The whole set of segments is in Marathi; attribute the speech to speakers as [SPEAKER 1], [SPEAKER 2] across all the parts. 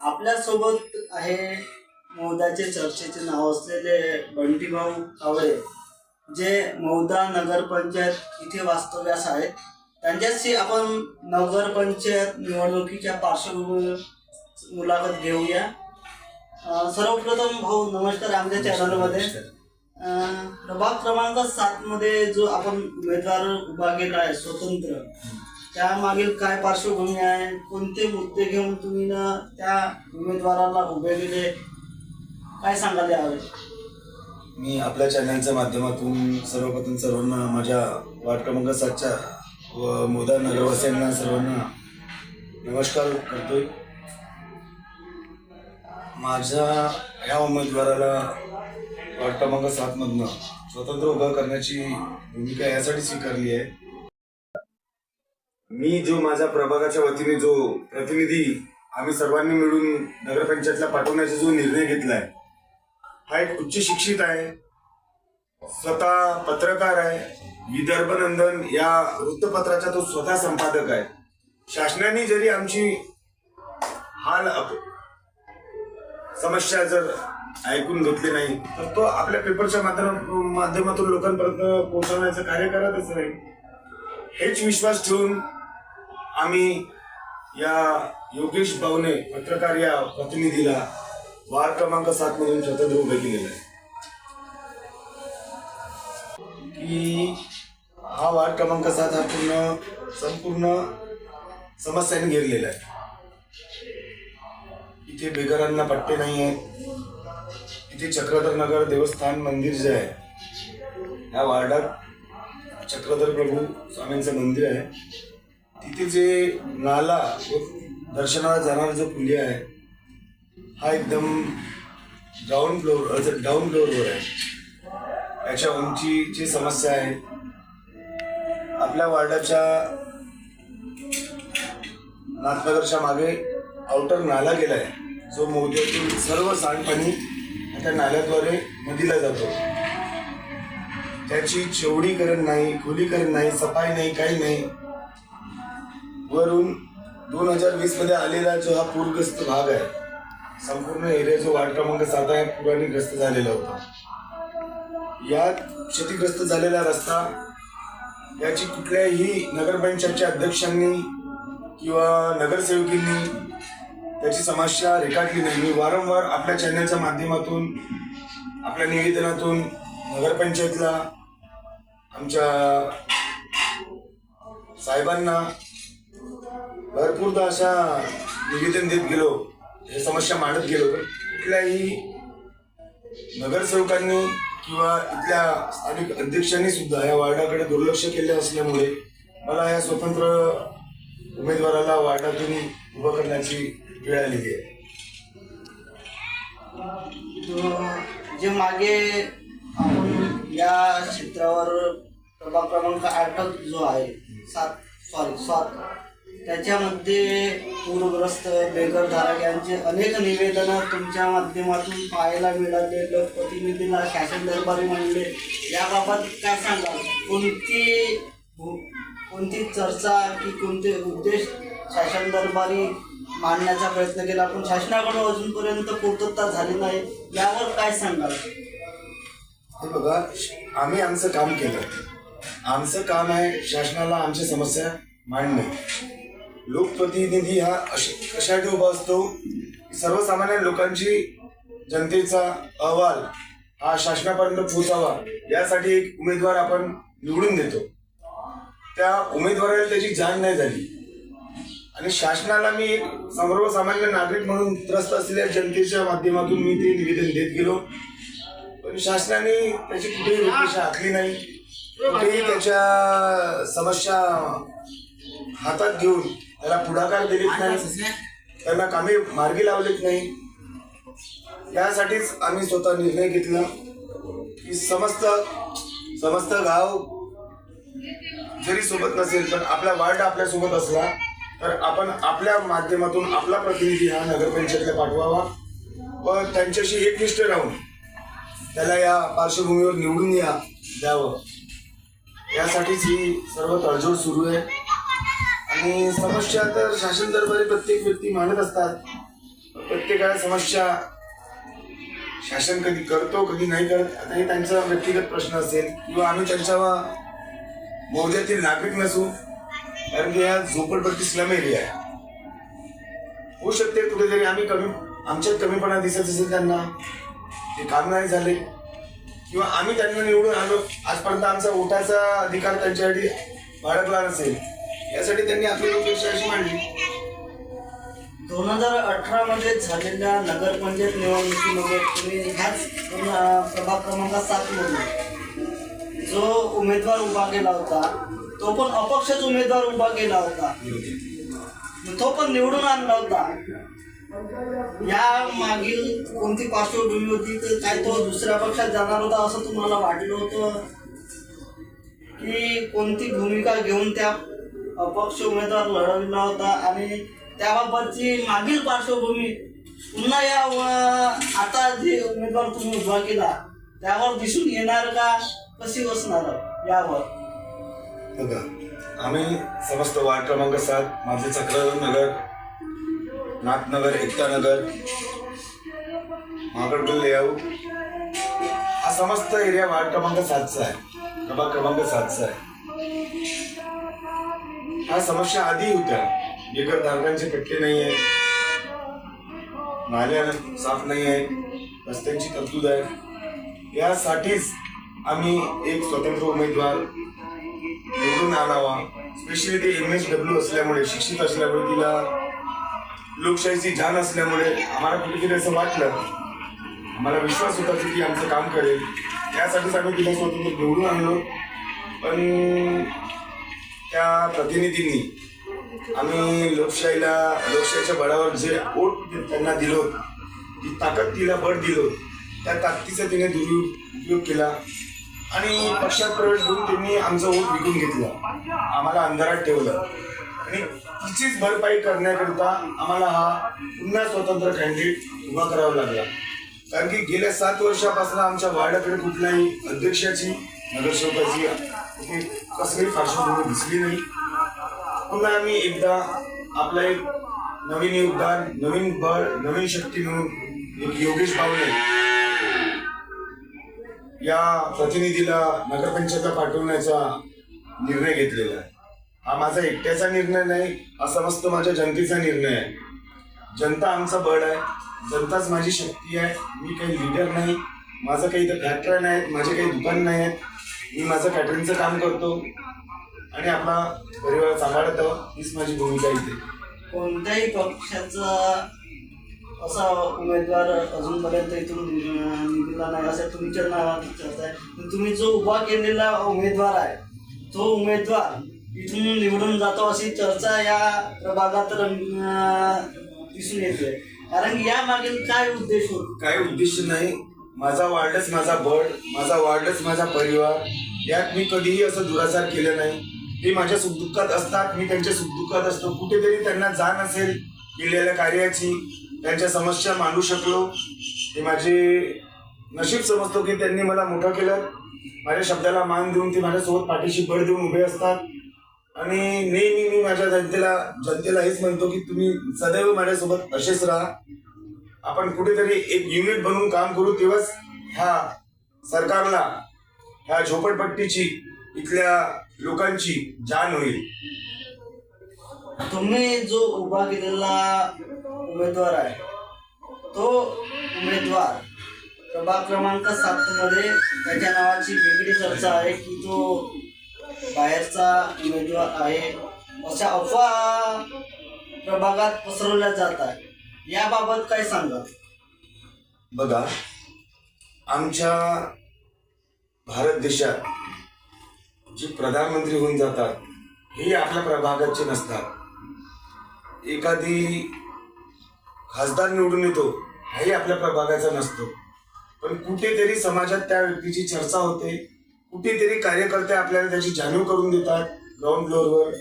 [SPEAKER 1] आपल्यासोबत आहे मौदाचे चर्चेचे नाव असलेले बंटीभाऊ कावळे जे मौदा नगरपंचायत इथे वास्तव्यास आहेत. त्यांच्याशी आपण नगरपंचायत निवडणुकीच्या पार्श्वभूमीवर मुलाखत घेऊया. सर्वप्रथम भाऊ नमस्कार आमच्या चॅनलमध्ये. प्रभाग क्रमांक सात मध्ये जो आपण उमेदवार उभा केला आहे स्वतंत्र त्यामागील काय पार्श्वभूमी आहे? कोणते मुद्दे घेऊन तुम्ही ना त्या उमेदवाराला उभे दिले? काय सांगायला यावे
[SPEAKER 2] मी आपल्या चॅनलच्या माध्यमातून सर्वप्रथम सर्वांना माझ्या वार्ड क्रमांक सातच्या व मोदा नगरवासियांना सर्वांना नमस्कार करतोय. माझ्या या उमेदवाराला वार्ड क्रमांक सातमधनं स्वतंत्र उभा करण्याची भूमिका यासाठी स्वीकारली आहे. मी जो माझ्या प्रभागाच्या वतीने जो प्रतिनिधी आम्ही सर्वांनी मिळून नगरपंचायतला पाठवण्याचा जो निर्णय घेतलाय हा एक उच्च शिक्षित आहे स्वतः पत्रकार आहे विदर्भ नंदन या वृत्तपत्राचा तो स्वतः संपादक आहे. शासनाने जरी आमची हाल समस्या जर ऐकून घेतली नाही तर तो आपल्या पेपरच्या माध्यम माध्यमातून लोकांपर्यंत पोहोचवण्याचं कार्य करतच राहील. हेच विश्वास ठेवून आम्ही या योगेश भाऊने पत्रकार या प्रतिनिधीला वार्ड क्रमांक सात मधून स्वतंत्र उभे केलेलं आहे. की हा वार्ड क्रमांक सात हा पूर्ण संपूर्ण समस्याने घेरलेला आहे. इथे बेघरांना पट्टे नाही आहेत. इथे चक्रधर नगर देवस्थान मंदिर जे आहे या वार्डात चक्रधर प्रभू स्वामींचं मंदिर आहे. तिथे जे नाला दर्शनाला जाणारा जो पुलिया आहे हा एकदम ग्राउंड फ्लोअर डाऊन फ्लोअरवर आहे. याच्या उंचीची समस्या आहे. आपल्या वार्डाच्या नाथनगरच्या मागे आउटर नाला गेलाय. जो मोद्यातून सर्व सांडपाणी त्या नाल्याद्वारे नदीला जातो. त्याची चेवडीकरण नाही खुलीकरण नाही सफाई नाही काही नाही. वरून दोन हजार वीसमध्ये आलेला जो हा पूरग्रस्त भाग आहे संपूर्ण एरिया जो वार्ड क्रमांक सात आहे पुराने ग्रस्त झालेला होता. यात क्षतिग्रस्त झालेला रस्ता याची कुठल्याही नगरपंचायतच्या अध्यक्षांनी किंवा नगरसेवकींनी त्याची समस्या रेखाटली नाही. मी वारंवार आपल्या चॅनलच्या माध्यमातून आपल्या निवेदनातून नगरपंचायतला आमच्या साहेबांना भरपूरदा अशा निवेदन देत गेलो. हे समस्या मांडत गेलो. पण कुठल्याही नगरसेवकांनी किंवा इथल्या स्थानिक अध्यक्षांनी सुद्धा या वार्डाकडे दुर्लक्ष केले असल्यामुळे मला या स्वतंत्र उमेदवाराला वार्डातून उभं करण्याची वेळ आलेली आहे.
[SPEAKER 1] जे मागे आपण या क्षेत्रावर प्रभाग क्रमांक आठ जो आहे सात सॉरी सात त्याच्यामध्ये पूरग्रस्त बेघरधारक यांचे अनेक निवेदनं तुमच्या माध्यमातून पाहायला मिळाले. लोकप्रतिनिधीला शासन दरबारी म्हणले. याबाबत काय सांगाल? कोणती कोणती चर्चा की कोणते उद्देश शासन दरबारी मांडण्याचा प्रयत्न केला? पण शासनाकडून अजूनपर्यंत पूर्तता झाली नाही. यावर काय सांगाल?
[SPEAKER 2] हे बघा आम्ही आमचं काम केलं. आमचं काम आहे शासनाला आमच्या समस्या मांडणे. लोकप्रतिनिधी हा अश- कशासाठी उभा असतो? सर्वसामान्य लोकांची जनतेचा अहवाल हा शासनापर्यंत पोहोचावा यासाठी एक उमेदवार आपण निवडून देतो. त्या उमेदवाराला त्याची जाण नाही झाली. आणि शासनाला मी एक सर्वसामान्य नागरिक म्हणून त्रस्त असलेल्या जनतेच्या माध्यमातून मी ते निवेदन देत गेलो. पण शासनाने त्याची कुठेही रूपरेषा आखली नाही. कुठेही त्याच्या समस्या हातात घेऊन त्याला पुढाकार दिलेत नाही. त्यांना कामे मार्गी लावलेत नाही. यासाठीच आम्ही स्वतः निर्णय घेतला की समस्त समस्त गाव जरी सोबत नसेल पण आपला वार्ड आपल्यासोबत असला तर आपण आपल्या माध्यमातून आपला प्रतिनिधी हा नगरपंचायतला पाठवावा व त्यांच्याशी एकनिष्ठ राहून त्याला या पार्श्वभूमीवर निवडून या द्यावं. यासाठीच ही सर्व तडजोड सुरू आहे. आणि समस्या तर शासन दरबारी प्रत्येक व्यक्ती मानत असतात. प्रत्येकाला समस्या शासन कधी करतो कधी नाही करत आता हे त्यांचा व्यक्तिगत प्रश्न असेल किंवा आम्ही त्यांच्या मौद्यातील नागरिक नसू कारण की या झोपडपट्टी स्लम एरिया आहे. होऊ शकते कुठेतरी आम्ही कमी आमच्यात कमीपणा दिसत असेल त्यांना ते काम नाही झाले. किंवा आम्ही त्यांना निवडून आलो आजपर्यंत आमचा ओटाचा अधिकार त्यांच्यासाठी बाळगला नसेल. यासाठी त्यांनी आपली लोकशाही अशी मांडली.
[SPEAKER 1] दोन हजार अठरा मध्ये झालेल्या नगरपंचायत निवडणुकीमध्ये तुम्ही ह्याच प्रभाग क्रमांक सात मधून जो उमेदवार उभा केला होता तो पण अपक्षच उमेदवार उभा केला होता. तो पण निवडून आणला होता. या मागील कोणती पार्श्वभूमी होती तर काय तो दुसऱ्या पक्षात जाणार होता असं तुम्हाला वाटलं होतं? की कोणती भूमिका घेऊन त्या अपक्ष उमेदवार लढविला होता आणि त्याबाबतची मागील पार्श्वभूमी पुन्हा या आता जे उमेदवार तुम्ही उभा केला त्यावर दिसून येणार का? कशी बसणार यावर?
[SPEAKER 2] बघा आम्ही समस्त वार्ड क्रमांक सात माझे चक्रधर नगर नाथनगर एकता नगर महागडकुल लेआउट हा समस्त एरिया वार्ड क्रमांक सातचा आहे प्रभाग क्रमांक सातचा आहे. ह्या समस्या आधी होत्या. बेघर धारकांचे पट्टे नाही आहेत नाल्या साफ नाही आहे रस्त्यांची तरतूद आहे. यासाठीच आम्ही एक स्वतंत्र उमेदवार निवडून आणावा. स्पेशली ते एम एस डब्ल्यू असल्यामुळे शिक्षित असल्यामुळे तिला लोकशाहीची जाण असल्यामुळे आम्हाला कुठेतरी असं वाटलं. आम्हाला विश्वास होता की ती आमचं काम करेल. त्यासाठीच आम्ही तिला स्वतंत्र निवडून आणलो. पण त्या प्रतिनिधींनी आम्ही लोकशाहीला लोकशाहीच्या बळावर जे वोट त्यांना दिलो जी ताकद तिला बळ दिलो त्या ताकदीचा तिने दुरुपयोग केला. आणि पक्षात प्रवेश करून त्यांनी आमचं वोट विकून घेतलं. आम्हाला अंधारात ठेवलं. आणि तिचीच भरपाई करण्याकरिता आम्हाला हा पुन्हा स्वतंत्र कॅन्डिडेट उभा करावा लागला. कारण की गेल्या सात वर्षापासून आमच्या वार्डाकडे कुठल्याही अध्यक्षाची नगरसेवकाची कसली पार्श्वभूमी दिसली नाही. पुन्हा आम्ही एकदा आपलं एक नवीन योगदान नवीन बळ नवीन शक्ती म्हणून एक योगेश भावने या प्रतिनिधीला नगरपंचायतला पाठवण्याचा निर्णय घेतलेला आहे. हा माझा एकट्याचा निर्णय नाही हा समस्त माझ्या जनतेचा निर्णय आहे. जनता आमचा बळ आहे जनताच माझी शक्ती आहे मी काही लिडर नाही माझं काही इथं फॅक्टरी नाही माझे काही दुकान नाही आहेत मी माझं कॅटरिंगचं काम करतो आणि आपला परिवार सांभाळत हीच माझी भूमिका इथे.
[SPEAKER 1] कोणत्याही पक्षाचा असा उमेदवार अजूनपर्यंत इथून निघाला नाही असं तुमच्या नावात चर्चा आहे पण तुम्ही जो उभा केलेला उमेदवार आहे तो उमेदवार इथून निवडून जातो अशी चर्चा या प्रभागात दिसून येते. कारण की या मागील काय उद्देश होतो?
[SPEAKER 2] काय उद्देश नाही. माझा वार्डच माझा बळ माझा वार्डच माझा परिवार यात मी कधीही असं दुराचार केलं नाही. ते माझ्या सुखदुःखात असतात मी त्यांच्या सुखदुःखात असतो. कुठेतरी त्यांना जाण असेल केलेल्या कार्याची त्यांच्या समस्या मांडू शकलो. हे माझे नशीब समजतो की त्यांनी मला मोठं केलं. माझ्या शब्दाला मान देऊन ते माझ्यासोबत पाठीशी बळ देऊन उभे असतात. आणि नेहमी मी माझ्या जनतेला जनतेला हेच म्हणतो की तुम्ही सदैव माझ्यासोबत असेच राहा. आपण कुठेतरी एक युनिट बनवून काम करू तेव्हाच ह्या सरकारला ह्या झोपडपट्टीची इथल्या लोकांची जाण होईल.
[SPEAKER 1] तुम्ही जो उभा केलेला उमेदवार आहे तो उमेदवार प्रभाग क्रमांक सात मध्ये त्याच्या नावाची वेगळी चर्चा आहे की तो बाहेरचा उमेदवार आहे. अशा अफवा प्रभागात पसरवल्या जात आहे याबाबत काय सांगा
[SPEAKER 2] बघा आमच्या भारत देशात जे प्रधानमंत्री होऊन जातात हे आपल्या प्रभागाचे नसतात. एखादी खासदार निवडून येतो हाही आपल्या प्रभागाचा नसतो. पण कुठेतरी समाजात त्या व्यक्तीची चर्चा होते कुठेतरी कार्यकर्ते आपल्याला त्याची जाणीव करून देतात ग्राउंड फ्लोअरवर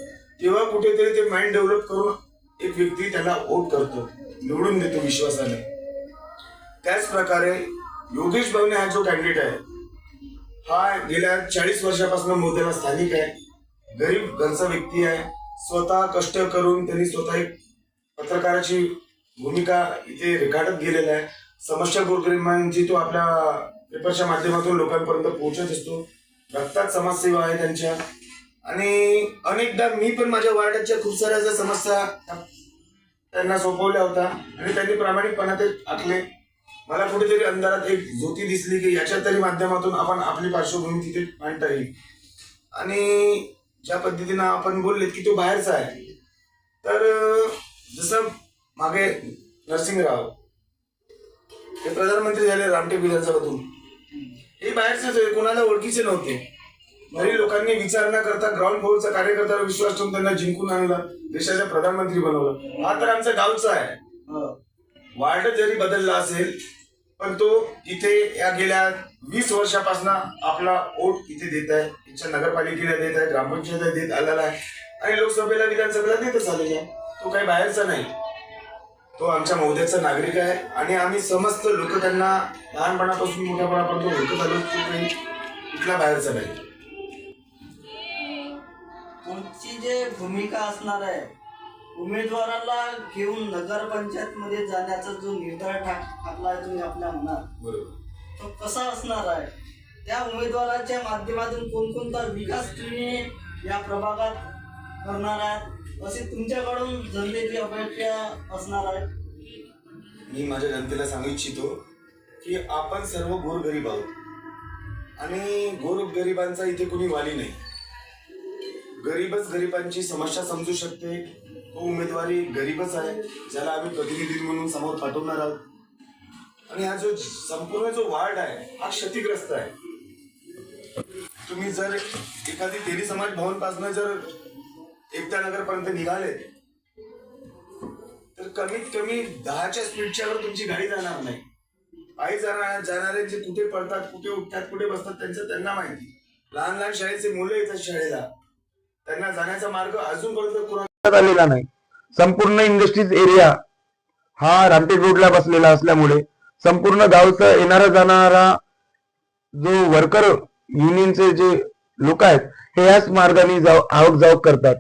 [SPEAKER 2] तेव्हा कुठेतरी ते माइंड डेव्हलप करून एक व्यक्ती त्याला वोट करतो. निवडून देतो विश्वासाने. त्याच प्रकारे योगेश बावणे हा जो कॅन्डिडेट आहे हा गेल्या चाळीस वर्षापासून मोद्याला स्थानिक आहे गरीब घरचा व्यक्ती आहे स्वतः कष्ट करून त्यांनी स्वतः एक पत्रकाराची भूमिका इथे रेखाटत गेलेला आहे. समस्या गोरगरिबांची तो आपल्या पेपरच्या माध्यमातून लोकांपर्यंत पोहोचत असतो. रक्तात समाजसेवा आहे त्यांच्या. आणि अनेकदा मी पण माझ्या वार्डाच्या खूप साऱ्या ज्या समस्या त्यांना सोपवला होता आणि त्यांनी प्रामाणिकपणा ते आखले. मला कुठेतरी अंधारात एक ज्योती दिसली की याच्या तरी माध्यमातून आपण आपली पार्श्वभूमी तिथे मांडता येईल. आणि ज्या पद्धतीनं आपण बोलले की तो बाहेरचा आहे. तर जसं मागे नरसिंहराव ते प्रधानमंत्री झाले रामटेक विधानसभेतून. हे बाहेरचेच कोणाला ओळखीचे नव्हते. तरी लोकांनी विचार न करता ग्राउंड फ्लोअरचा कार्यकर्त्यावर विश्वास ठेवून त्यांना जिंकून आणलं देशाचा प्रधानमंत्री बनवलं. हा तर आमचा गावचा आहे. वार्ड जरी बदलला असेल पण तो इथे या गेल्या वीस वर्षापासून आपला वोट इथे देत आहे. इथच्या नगरपालिकेला देत आहे ग्रामपंचायतीला देत आलेला आहे. आणि लोकसभेला विधानसभेला देतच आलेला आहे. तो काही बाहेरचा नाही. तो आमच्या मौद्याचा नागरिक आहे. आणि आम्ही समस्त लोक त्यांना लहानपणापासून मोठ्यापणापर्यंत ओळखत आलो तो काही इथला बाहेरचा नाही.
[SPEAKER 1] तुमची जे भूमिका असणार आहे उमेदवाराला घेऊन नगरपंचायत मध्ये जाण्याचा जो निर्धार टाक टाकला आहे तुम्ही आपल्या मनात.
[SPEAKER 2] बरोबर.
[SPEAKER 1] तो कसा असणार आहे? त्या उमेदवाराच्या माध्यमातून कोणकोणता विकास तुम्ही या प्रभागात करणार आहात? अशी तुमच्याकडून जनतेची अपेक्षा असणार आहे?
[SPEAKER 2] मी माझ्या जनतेला सांगू इच्छितो की आपण सर्व गोरगरीब आहोत. आणि गोरगरिबांचा इथे कोणी वाली नाही. गरीबच गरिबांची समस्या समजू शकते. तो उमेदवारी गरीबच आहे ज्याला आम्ही प्रतिनिधी म्हणून समोर पाठवणार आहोत. आणि हा जो संपूर्ण जो वार्ड आहे हा क्षतिग्रस्त आहे. तुम्ही जर एखादी तेरी समाज भवनपासून जर एकता नगरपर्यंत निघाले तर कमीत कमी दहाच्या स्पीडच्या वर तुमची गाडी जाणार नाही. पायी जाणार जाणारे जे कुठे पडतात कुठे उठतात कुठे बसतात त्यांचं त्यांना माहिती. लहान लहान शाळेचे मुलं येतात शाळेला. त्यांना जाण्याचा मार्ग अजूनपर्यंत
[SPEAKER 3] आलेला नाही. संपूर्ण इंडस्ट्रीज एरिया हा रामटेक रोडला बसलेला असल्यामुळे संपूर्ण गावचा येणारा जाणारा जो वर्कर युनियनचे जे लोक आहेत हे याच मार्गाने जाव आवक जावक करतात.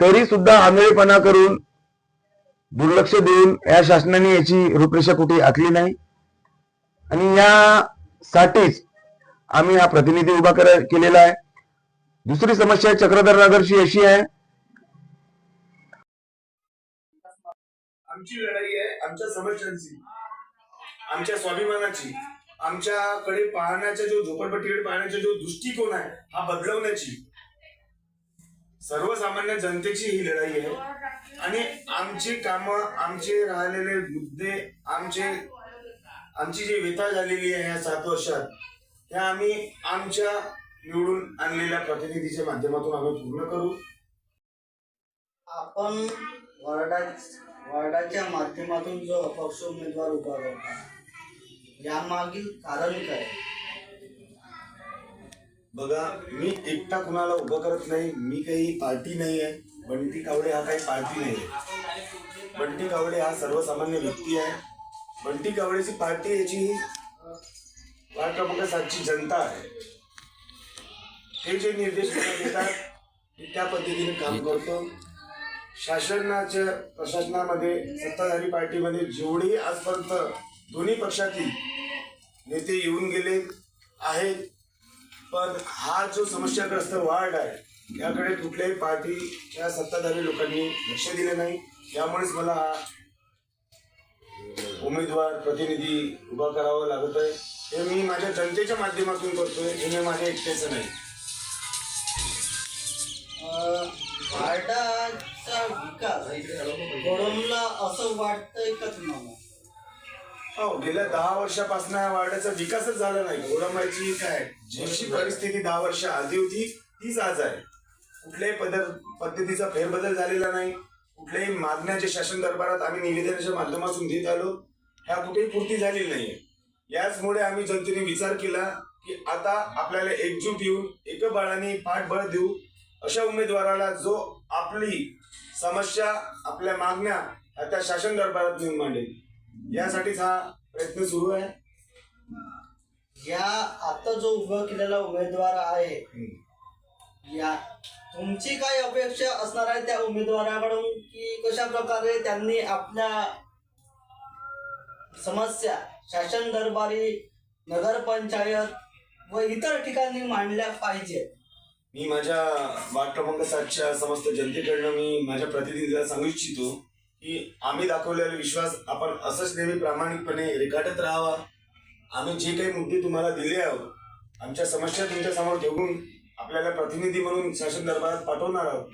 [SPEAKER 3] तरी सुद्धा आंधळेपणा करून दुर्लक्ष देऊन या शासनाने याची रूपरेषा कुठे आखली नाही. आणि यासाठीच आम्ही हा प्रतिनिधी उभा केलेला आहे. दुसरी समस्या चक्रधर नगरची अशी आहे.
[SPEAKER 2] आमची लढाई आहे आमच्या समस्यांची आमच्या स्वाभिमानाची आमच्याकडे पाहण्याचा जो झोपडपट्टीकडे पाहण्याचा जो दृष्टिकोन आहे हा बदलवण्याची. सर्वसामान्य जनतेची ही लढाई आहे. आणि आमची कामं आमचे राहिलेले मुद्दे आमचे आमची जी व्यथा झालेली आहे ह्या सात वर्षात ह्या आम्ही आमच्या निवडून आणलेल्या प्रतिनिधीच्या माध्यमातून आम्ही पूर्ण करू.
[SPEAKER 1] आपण वार्डा वार्डाच्या माध्यमातून जो अपक्ष उमेदवार उभा करता यामागील कारण काय?
[SPEAKER 2] बघा मी एकटा कुणाला उभं करत नाही मी काही पार्टी नाही आहे. बंटी कावडे हा काही पार्टी नाही आहे. बंटी कावडे हा सर्वसामान्य व्यक्ती आहे. बंटी कावडेची पार्टी याची ही वार्ड क्रमांक सातची जनता आहे. ते जे निर्देश देतात मी त्या पद्धतीने काम करतो. शासनाच्या प्रशासनामध्ये सत्ताधारी पार्टीमध्ये जेवढे आजपर्यंत दोन्ही पक्षातील नेते येऊन गेले आहेत पण हा जो समस्याग्रस्त वार्ड आहे याकडे कुठल्याही पार्टीच्या सत्ताधारी लोकांनी लक्ष दिले नाही. त्यामुळेच मला हा उमेदवार प्रतिनिधी उभा करावा लागत आहे हे मी माझ्या जनतेच्या माध्यमातून करतोय हे मी माझ्या एकट्याचं नाही.
[SPEAKER 1] अं, वार्डाचा विकास. घडवला असं वाटतंय का तुम्हाला?
[SPEAKER 2] हो गेल्या दहा वर्षापासून या वार्डाचा विकासच झाला नाही. गोडंबाईची काय जशी परिस्थिती दहा वर्ष आधी होती तीच आज आहे. कुठल्याही पदर पद्धतीचा फेरबदल झालेला नाही. कुठल्याही मागण्याचे शासन दरबारात आम्ही निवेदनाच्या माध्यमातून देत आलो. ह्या कुठेही पूर्ती झालेली नाहीये याचमुळे आम्ही जनतेने विचार केला की आता आपल्याला एकजूट येऊन एक बाळाने पाठबळ देऊ. अशा उमेदवाराला जो आपली समस्या आपल्या मागण्या त्या शासन दरबारात नेऊन मांडेल. यासाठीच हा प्रयत्न सुरू आहे.
[SPEAKER 1] या आता जो उभा केलेला उमेदवार आहे. या तुमची काय अपेक्षा असणार आहे त्या उमेदवाराकडून? की कशा प्रकारे त्यांनी आपल्या समस्या शासन दरबारी नगरपंचायत व इतर ठिकाणी मांडल्या पाहिजे
[SPEAKER 2] मी माझ्या वार्ड क्रमांक सातच्या समस्त जनतेकडनं मी माझ्या प्रतिनिधीला सांगू इच्छितो की आम्ही दाखवलेला विश्वास आपण असंच नेहमी प्रामाणिकपणे रेखाटत राहावा. आम्ही जे काही मुद्दे तुम्हाला दिले आहोत आमच्या समस्या तुमच्यासमोर ठेवून आपल्याला प्रतिनिधी म्हणून शासन दरबारात पाठवणार आहोत.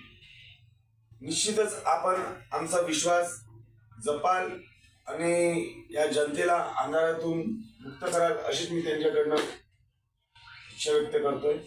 [SPEAKER 2] निश्चितच आपण आमचा विश्वास जपाल आणि या जनतेला अंधारातून मुक्त कराल अशीच मी त्यांच्याकडनं इच्छा व्यक्त करतोय.